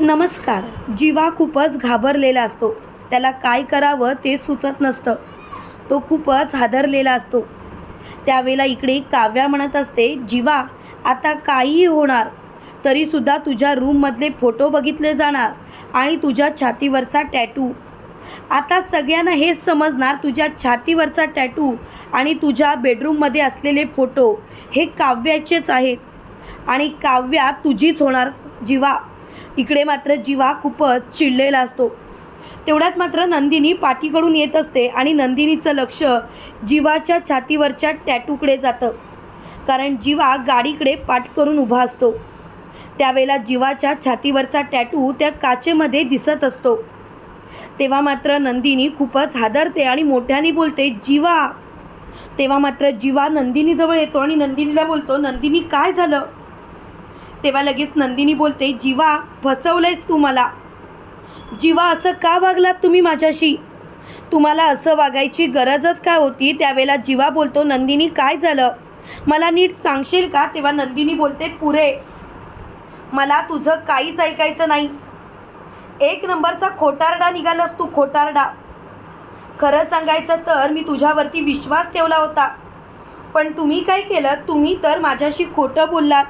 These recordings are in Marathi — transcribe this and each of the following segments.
नमस्कार. जीवा खूपच घाबरलेला असतो. त्याला काय करावं ते सुचत नसतं. तो खूपच हादरलेला असतो. त्यावेळेला इकडे काव्या म्हणत असते जीवा आता काहीही होणार. तरीसुद्धा तुझ्या रूममधले फोटो बघितले जाणार आणि तुझ्या छातीवरचा टॅटू. आता सगळ्यांना हेच समजणार तुझ्या छातीवरचा टॅटू आणि तुझ्या बेडरूममध्ये असलेले फोटो. हे काव्याचेच आहेत. आणि काव्या तुझीच होणार जीवा. इकडे मात्र जीवा खूपच चिडलेला असतो. तेवढ्यात मात्र नंदिनी पाठीकडून येत असते आणि नंदिनीचं लक्ष जीवाच्या छातीवरच्या टॅटूकडे जातं. कारण जीवा गाडीकडे पाठ करून उभा असतो. त्यावेळेला जीवाच्या छातीवरचा टॅटू त्या काचेमध्ये दिसत असतो. तेव्हा मात्र नंदिनी खूपच हादरते आणि मोठ्याने बोलते जीवा. तेव्हा मात्र जीवा नंदिनीजवळ येतो आणि नंदिनीला बोलतो नंदिनी काय झालं? तेव्हा लगेच नंदिनी बोलते जीवा फसवलंयस तू मला. जीवा असं का वागलात तुम्ही माझ्याशी? तुम्हाला असं वागायची गरजच काय होती? त्यावेळेला जीवा बोलतो नंदिनी काय झालं? मला नीट सांगशील का? तेव्हा नंदिनी बोलते पुरे मला तुझं काहीच ऐकायचं नाही. एक नंबरचा खोटारडा निघालास तू खोटारडा. खरं सांगायचं तर मी तुझ्यावरती विश्वास ठेवला होता. पण तुम्ही काय केलं? तुम्ही तर माझ्याशी खोटं बोललात.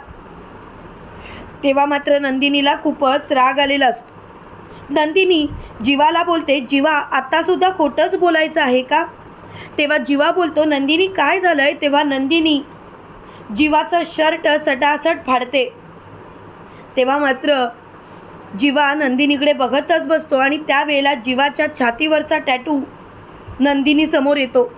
तेव्हा मात्र नंदिनीला खूपच राग आलेला असतो. नंदिनी जीवाला बोलते जीवा आत्तासुद्धा खोटंच बोलायचं आहे का? तेव्हा जीवा बोलतो नंदिनी काय झालंय? तेव्हा नंदिनी जीवाचं शर्ट सटासट फाडते. तेव्हा मात्र जीवा नंदिनीकडे बघतच बसतो आणि त्यावेळेला जीवाच्या छातीवरचा टॅटू नंदिनी समोर येतो.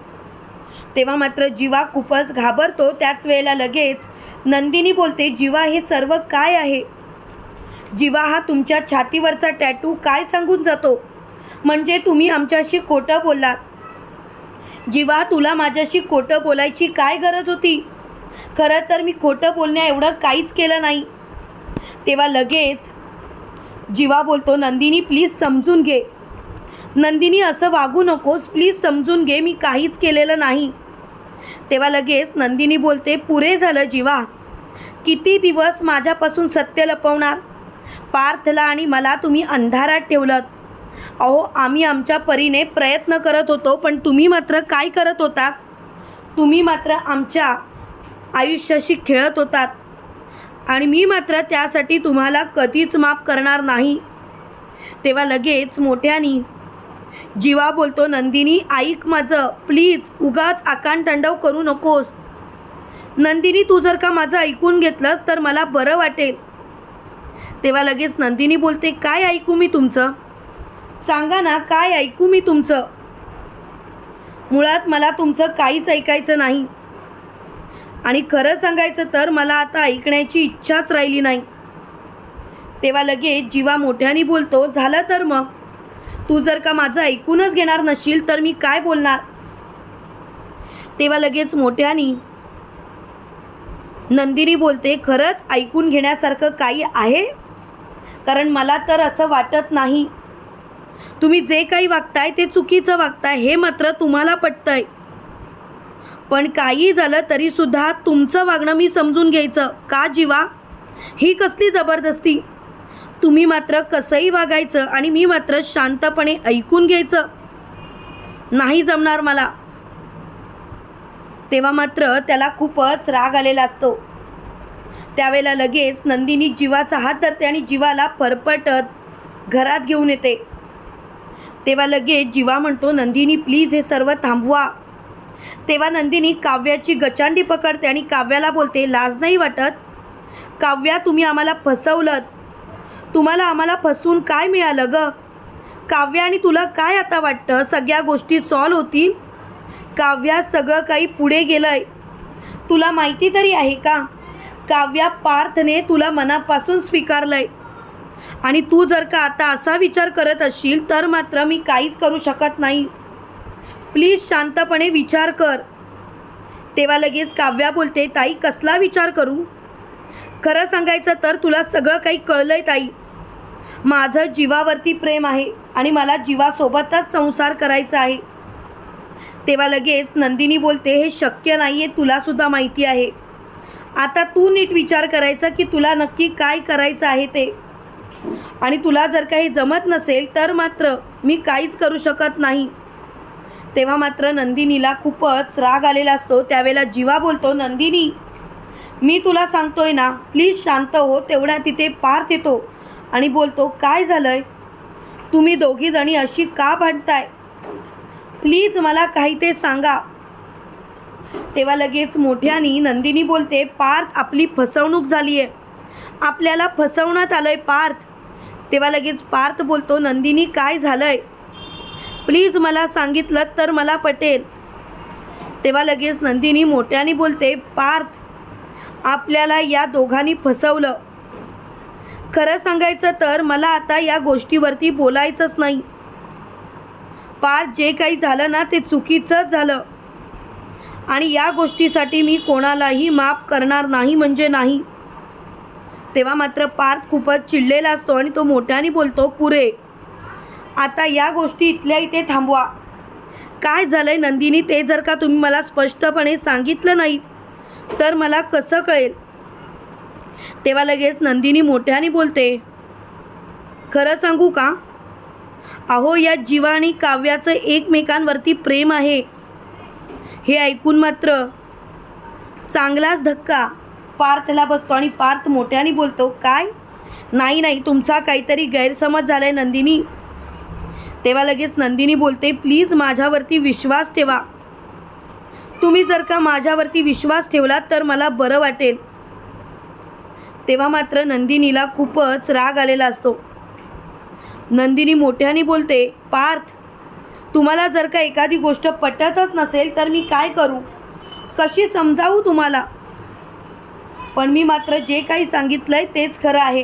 तेव्हा मात्र जीवा खूपच घाबरतो. त्याच वेळेला लगेच नंदिनी बोलते जीवा हे सर्व काय आहे? जीवा हा तुमच्या छातीवरचा टॅटू काय सांगून जातो? म्हणजे तुम्ही आमच्याशी खोटं बोललात. जीवा तुला माझ्याशी खोटं बोलायची काय गरज होती? खरं तर मी खोटं बोलण्या एवढं काहीच केलं नाही. तेव्हा लगेच जीवा बोलतो नंदिनी प्लीज समजून घे. नंदिनी असं वागू नकोस. प्लीज समजून घे मी काहीच केलेलं नाही. तेव्हा लगेच नंदिनी बोलते पुरे झालं जीवा. किती दिवस माझ्यापासून सत्य लपवणार? पार्थला आणि मला तुम्ही अंधारात ठेवलं अहो आम्ही आमच्या परीने प्रयत्न करत होतो पण तुम्ही मात्र काय करत होतात? तुम्ही मात्र आमच्या आयुष्याशी खेळत होतात. आणि मी मात्र त्यासाठी तुम्हाला कधीच माफ करणार नाही. तेव्हा लगेच मोठ्यानी जीवा बोलतो नंदिनी ऐक माझं. प्लीज उगाच आकांतांडव करू नकोस. नंदिनी तू जर का माझं ऐकून घेतलंस तर मला बरं वाटेल. तेव्हा लगेच नंदिनी बोलते काय ऐकू मी तुमचं? सांगा ना काय ऐकू मी तुमचं? मुळात मला तुमचं काहीच ऐकायचं नाही. आणि खरं सांगायचं तर मला आता ऐकण्याची इच्छाच राहिली नाही. तेव्हा लगेच जीवा मोठ्याने बोलतो झालं तर मग. तू जर का माझं ऐकूनच घेणार नसशील तर मी काय बोलणार? तेव्हा लगेच मोठ्यानी नंदिनी बोलते खरंच ऐकून घेण्यासारखं काही आहे? कारण मला तर असं वाटत नाही. तुम्ही जे काही वागताय ते चुकीचं वागताय हे मात्र तुम्हाला पटतंय. पण काही झालं तरीसुद्धा तुमचं वागणं मी समजून घ्यायचं. का जीवा? ही कसली जबरदस्ती? तुम्ही मात्र कसंही वागायचं आणि मी मात्र शांतपणे ऐकून घ्यायचं. नाही जमणार मला. तेव्हा मात्र त्याला खूपच राग आलेला असतो. त्यावेळेला लगेच नंदिनी जीवाचा हात धरते आणि जीवाला फरफटत घरात घेऊन येते. तेव्हा लगेच जीवा म्हणतो नंदिनी प्लीज हे सर्व थांबवा. तेव्हा नंदिनी काव्याची गचांडी पकडते आणि काव्याला बोलते लाज नाही वाटत? काव्या तुम्ही आम्हाला फसवलं तुम्हाला आम्हाला फसवून काय मिळालं ग? काव्या आणि तुला काय आता वाटतं? सगळ्या गोष्टी सॉल्व होतील? काव्या सगळं काही पुढे गेलंय. तुला माहिती तरी आहे का? काव्या पार्थने तुला मनापासून स्वीकारलंय. आणि तू जर का आता असा विचार करत असशील तर मात्र मी काहीच करू शकत नाही. प्लीज शांतपणे विचार कर. तेव्हा लगेच काव्या बोलते ताई कसला विचार करू? खरं सांगायचं तर तुला सगळं काही कळलंय ताई. माझं जीवावरती प्रेम आहे आणि मला जीवासोबतच संसार करायचा आहे. तेव्हा लगेच नंदिनी बोलते हे शक्य नाही आहे तुलासुद्धा माहिती आहे. आता तू नीट विचार करायचा की तुला नक्की काय करायचं आहे ते. आणि तुला जर काही जमत नसेल तर मात्र मी काहीच करू शकत नाही. तेव्हा मात्र नंदिनीला खूपच राग आलेला असतो. त्यावेळेला जीवा बोलतो नंदिनी मी तुला सांगतोय ना प्लीज शांत हो तेवढ्या तिथे पार्थ येतो. आणि बोलतो काय झालंय? तुम्ही दोघी जणी अशी का भांडताय? प्लीज मला काही ते सांगा. तेव्हा लगेच मोठ्यानी नंदिनी बोलते पार्थ आपली फसवणूक झाली आहे आपल्याला फसवण्यात आलंय पार्थ. तेव्हा लगेच पार्थ बोलतो नंदिनी काय झालंय? प्लीज मला सांगितलं तर मला पटेल. तेव्हा लगेच नंदिनी मोठ्याने बोलते पार्थ आपल्याला या दोघांनी फसवलं. खरं सांगायचं तर मला आता या गोष्टीवरती बोलायचंच नाही. पार जे काही झालं ना ते चुकीचंच झालं. आणि या गोष्टीसाठी मी कोणालाही माफ करणार नाही म्हणजे नाही. तेव्हा मात्र पार्थ खूपच चिडलेला असतो आणि तो मोठ्याने बोलतो पुरे आता या गोष्टी इथल्या इथे थांबवा. काय झालंय नंदिनी ते जर का तुम्ही मला स्पष्टपणे सांगितलं नाही तर मला कसं कळेल? तेव्हा लगेच नंदिनी मोठ्याने बोलते खरं सांगू का? अहो या जीवा आणि काव्याचं एकमेकांवरती प्रेम आहे. हे ऐकून मात्र चांगलाच धक्का. पार्थला बसतो आणि पार्थ मोठ्याने बोलतो काय? नाही नाही तुमचा काहीतरी गैरसमज झालाय नंदिनी. तेव्हा लगेच नंदिनी बोलते प्लीज माझ्यावरती विश्वास ठेवा. तुम्ही जर का माझ्यावरती विश्वास ठेवलात तर मला बरं वाटेल. तेव्हा मात्र नंदिनीला खूपच राग आलेला असतो. नंदिनी मोठ्याने बोलते पार्थ तुम्हाला जर का एखादी गोष्ट पटतच नसेल तर मी काय करू? कशी समजावू तुम्हाला? पण मी मात्र जे काही सांगितलंय तेच खरं आहे.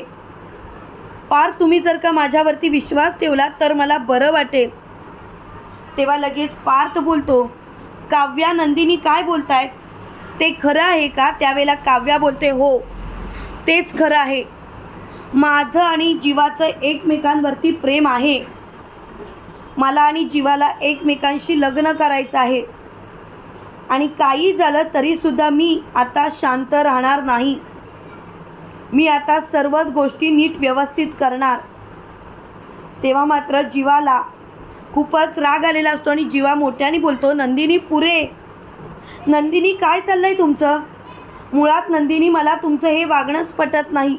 पार्थ तुम्ही जर का माझ्यावरती विश्वास ठेवला तर मला बरं वाटेल. तेव्हा लगेच पार्थ बोलतो काव्या नंदिनी काय बोलतायत? ते खरं आहे का? त्यावेळेला काव्या बोलते हो तेच खरं आहे. माझं आणि जीवाचं एकमेकांवरती प्रेम आहे. मला आणि जीवाला एकमेकांशी लग्न करायचं आहे. आणि काही झालं तरीसुद्धा मी आता शांत राहणार नाही. मी आता सर्वच गोष्टी नीट व्यवस्थित करणार. तेव्हा मात्र जीवाला खूपच राग आलेला असतो आणि जीवा मोठ्याने बोलतो नंदिनी पुरे. नंदिनी काय चाललं आहे तुमचं? मुळात नंदिनी मला तुमचं हे वागणंच पटत नाही.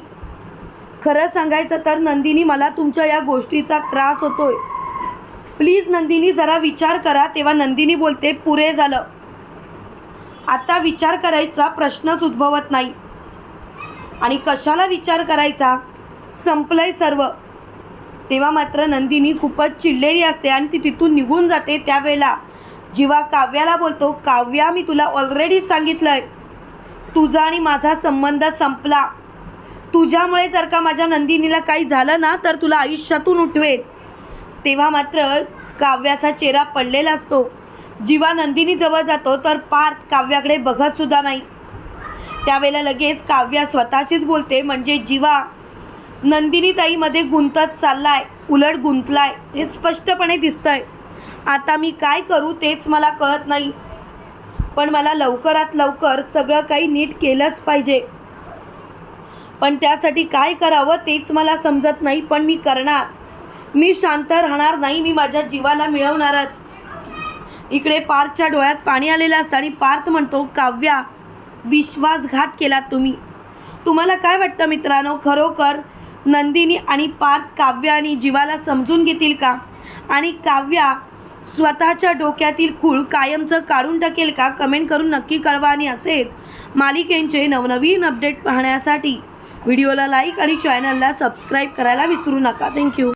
खरं सांगायचं तर नंदिनी मला तुमच्या या गोष्टीचा त्रास होतोय. प्लीज नंदिनी जरा विचार करा तेव्हा नंदिनी बोलते पुरे झालं. आता विचार करायचा प्रश्नच उद्भवत नाही. आणि कशाला विचार करायचा? संपलंय सर्व. तेव्हा मात्र नंदिनी खूपच चिडलेली असते आणि ती तिथून निघून जाते त्यावेळेला. जेव्हा काव्याला बोलतो काव्या मी तुला ऑलरेडी सांगितलंय. तुझा आणि माझा संबंध संपला. तुझ्यामुळे जर का माझ्या नंदिनीला काही झालं ना तर तुला आयुष्यातून उठवेल तेव्हा मात्र काव्याचा चेहरा पडलेला असतो. जीवा नंदिनी जवळ जातो तर पार्थ काव्याकडे बघत सुद्धा नाही. त्यावेळेला लगेच काव्या स्वतःशीच बोलते म्हणजे जीवा नंदिनी ताईमध्ये गुंतत चाललाय उलट गुंतलाय हे स्पष्टपणे दिसतंय. आता मी काय करू तेच मला कळत नाही. पण मला लवकरात लवकर सगळं काही नीट केलंच पाहिजे. पण त्यासाठी काय करावं तेच मला समजत नाही पण मी करणार. मी शांत राहणार नाही मी माझ्या जीवाला मिळवणारच. इकडे पार्थच्या डोळ्यात पाणी आलेलं असतं आणि पार्थ म्हणतो काव्या विश्वासघात केलात तुम्ही. तुम्हाला काय वाटतं मित्रांनो? खरोखर नंदिनी आणि पार्थ काव्या आणि जीवाला समजून घेतील का? आणि काव्या स्वतःच्या डोक्यातील खूळ कायमचं काढून टाकेल का? कमेंट करून नक्की कळवा आणि असेच मालिकेंचे नवनवीन अपडेट पाहण्यासाठी. व्हिडिओला लाईक आणि चॅनलला सबस्क्राईब करायला विसरू नका. थँक्यू